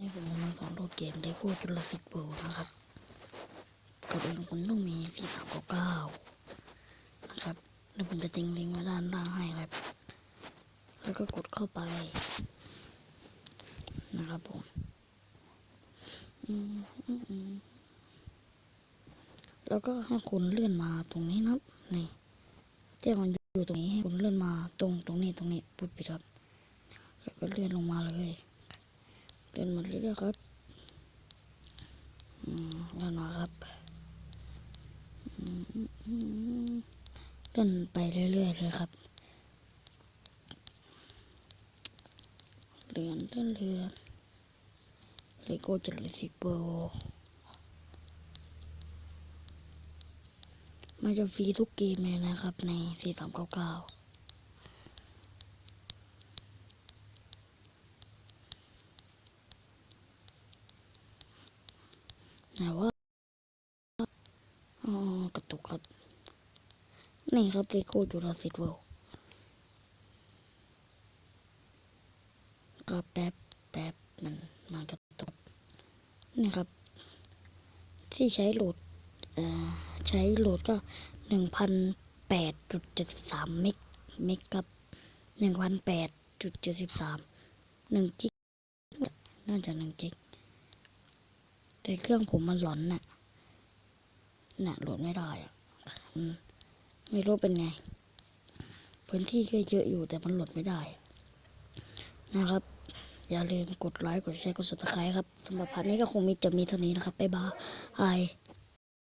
นี่ผมกำลังสอนโหลดเกมเลโก้จุลศิษย์เวิลด์นะครับก่อนอื่นคุณต้องมีสี่สามเก้าเก้านะครับแล้วผมจะทิ้งลิงก์ไว้ด้านล่างให้ครับ แล้วก็กดเข้าไป นะครับผมแล้วก็ให้คุณเลื่อนมาตรงนี้นะนี่แจ้งมันอยู่ตรงนี้ให้คุณเลื่อนมาตรงตรงนี้ตรงนี้ปุดปิดครับ แล้วก็เลื่อนลงมาเลย เลื่อนมาเรื่อยๆครับอืมเลื่อนมาครับเลื่นไปเรื่อยๆเลยครับเลื่อนเลื่อนเลื่อนเลโก้จุลศิษย์เวิลด์มันจะฟรีทุกเกมเลยนะครับใน 4399 ไหนว่าอ๋อกระตุกครับ นี่ครับเลโก้จุลศิษย์เวิลด์ก็แป๊บแป๊บมันมันกระตุกนี่ครับ ที่ใช้โหลดเอ่อใช้โหลดก็หนึ่งพันแปดจุดเจ็ดสามเมกเมกครับหนึ่งพันแปดจุดเจ็ดสิบสามหนึ่งจิก น่าจะหนึ่งจิก แต่เครื่องผมมันหลอนน่ะ น่ะโหลดไม่ได้อะไม่รู้เป็นไง พื้นที่ก็เยอะอยู่แต่มันโหลดไม่ได้ นะครับ อย่าลืมกดไลค์ กดแชร์ กด subscribe ครับสำหรับพาร์ทนี้ก็คงมีจะมีเท่านี้นะครับ บ๊ายบาย